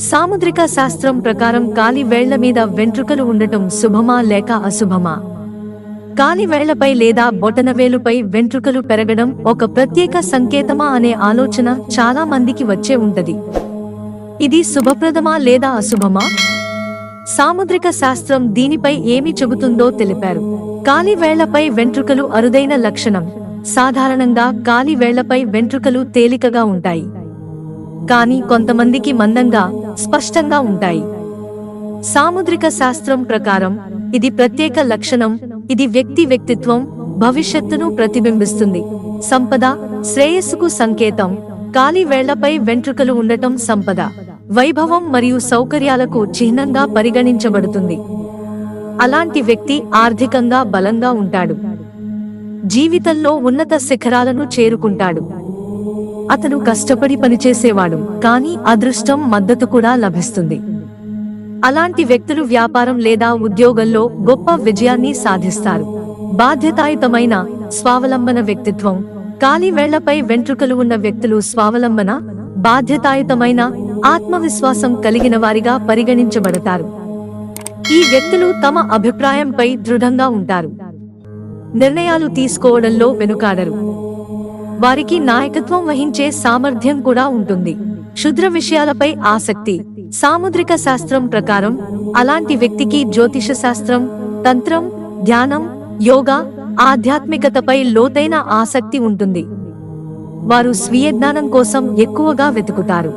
సాముద్రిక శాస్త్రం ప్రకారం కాలి వేళ్ళ మీద వెంట్రుకలు ఉండటం శుభమా లేక అశుభమా? కాలి వేళ్ళపై లేదా బొటనవేలుపై వెంట్రుకలు పెరగడం ఒక ప్రత్యేక సంకేతమా అనే ఆలోచన చాలా మందికి వచ్చే ఉంటది. ఇది శుభప్రదమా లేదా అశుభమా? సాముద్రిక శాస్త్రం దీనిపై ఏమి చెబుతుందో తెలిపారు. కాలి వేళ్ళపై వెంట్రుకలు అరుదైన లక్షణం. సాధారణంగా కాలి వేళ్ళపై వెంట్రుకలు తేలికగా ఉంటాయి. కానీ కొంతమందికి మందంగా స్పష్టంగా ఉంటాయి. సాముద్రిక శాస్త్రం ప్రకారం ఇది ప్రత్యేక లక్షణం ఇది వ్యక్తి వ్యక్తిత్వం భవిష్యత్తును ప్రతిబింబిస్తుంది. సంపద శ్రేయస్సుకు సంకేతం కాలి వేళ్ళపై వెంట్రుకలు ఉండటం సంపద. వైభవం మరియు సౌకర్యాలకు చిహ్నంగా పరిగణించబడుతుంది. అలాంటి వ్యక్తి ఆర్థికంగా బలంగా ఉంటాడు. జీవితంలో ఉన్నత శిఖరాలను చేరుకుంటాడు. అతను కష్టపడి పనిచేసేవాడు కానీ అదృష్టం మద్దతు కూడా లభిస్తుంది. అలాంటి వ్యక్తులు వ్యాపారం లేదా ఉద్యోగంలో గొప్ప విజయాన్ని సాధిస్తారు. బాధ్యతాయుతమైన స్వావలంబన వ్యక్తిత్వం కాలి వేళ్ళపై వెంట్రుకలు ఉన్న వ్యక్తులు స్వావలంబన బాధ్యతాయుతమైన ఆత్మవిశ్వాసం కలిగిన వారిగా పరిగణించబడతారు. ఈ వ్యక్తులు తమ అభిప్రాయంపై దృఢంగా ఉంటారు. నిర్ణయాలు తీసుకోవడంలో వెనుకాడరు. వారికి నాయకత్వం వహించే సామర్థ్యం కూడా ఉంటుంది. క్షుద్ర విషయాలపై ఆసక్తి. సాముద్రిక శాస్త్రం ప్రకారం అలాంటి వ్యక్తికి జ్యోతిష శాస్త్రం తంత్రం ధ్యానం యోగా ఆధ్యాత్మికతపై లోతైన ఆసక్తి ఉంటుంది. వారు స్వీయ జ్ఞానం కోసం ఎక్కువగా వెతుకుతారు.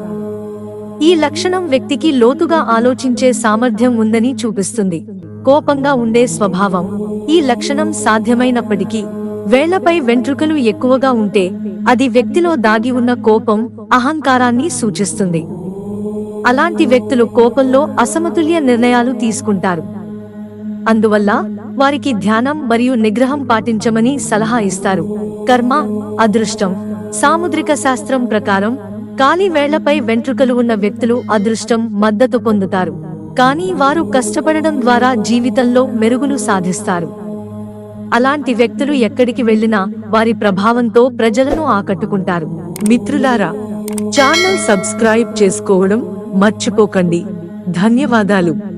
ఈ లక్షణం వ్యక్తికి లోతుగా ఆలోచించే సామర్థ్యం ఉందని చూపిస్తుంది. కోపంగా ఉండే స్వభావం. ఈ లక్షణం సాధ్యమైనప్పటికీ వేళ్ళపై వెంట్రుకలు ఎక్కువగా ఉంటే అది వ్యక్తిలో దాగి ఉన్న కోపం అహంకారాన్ని సూచిస్తుంది. అలాంటి వ్యక్తులు కోపంలో అసమతుల్య నిర్ణయాలు తీసుకుంటారు. అందువల్ల వారికి ధ్యానం మరియు నిగ్రహం పాటించమని సలహా ఇస్తారు. కర్మ అదృష్టం సాముద్రిక శాస్త్రం ప్రకారం కాలి వేళ్ళపై వెంట్రుకలు ఉన్న వ్యక్తులు అదృష్టం మద్దతు పొందుతారు. కానీ వారు కష్టపడడం ద్వారా జీవితంలో మెరుగులు సాధిస్తారు. అలాంటి వ్యక్తులు ఎక్కడికి వెళ్ళినా వారి ప్రభావంతో ప్రజలను ఆకట్టుకుంటారు. మిత్రులారా ఛానల్ సబ్స్క్రైబ్ చేసుకోవడం మర్చిపోకండి. ధన్యవాదాలు.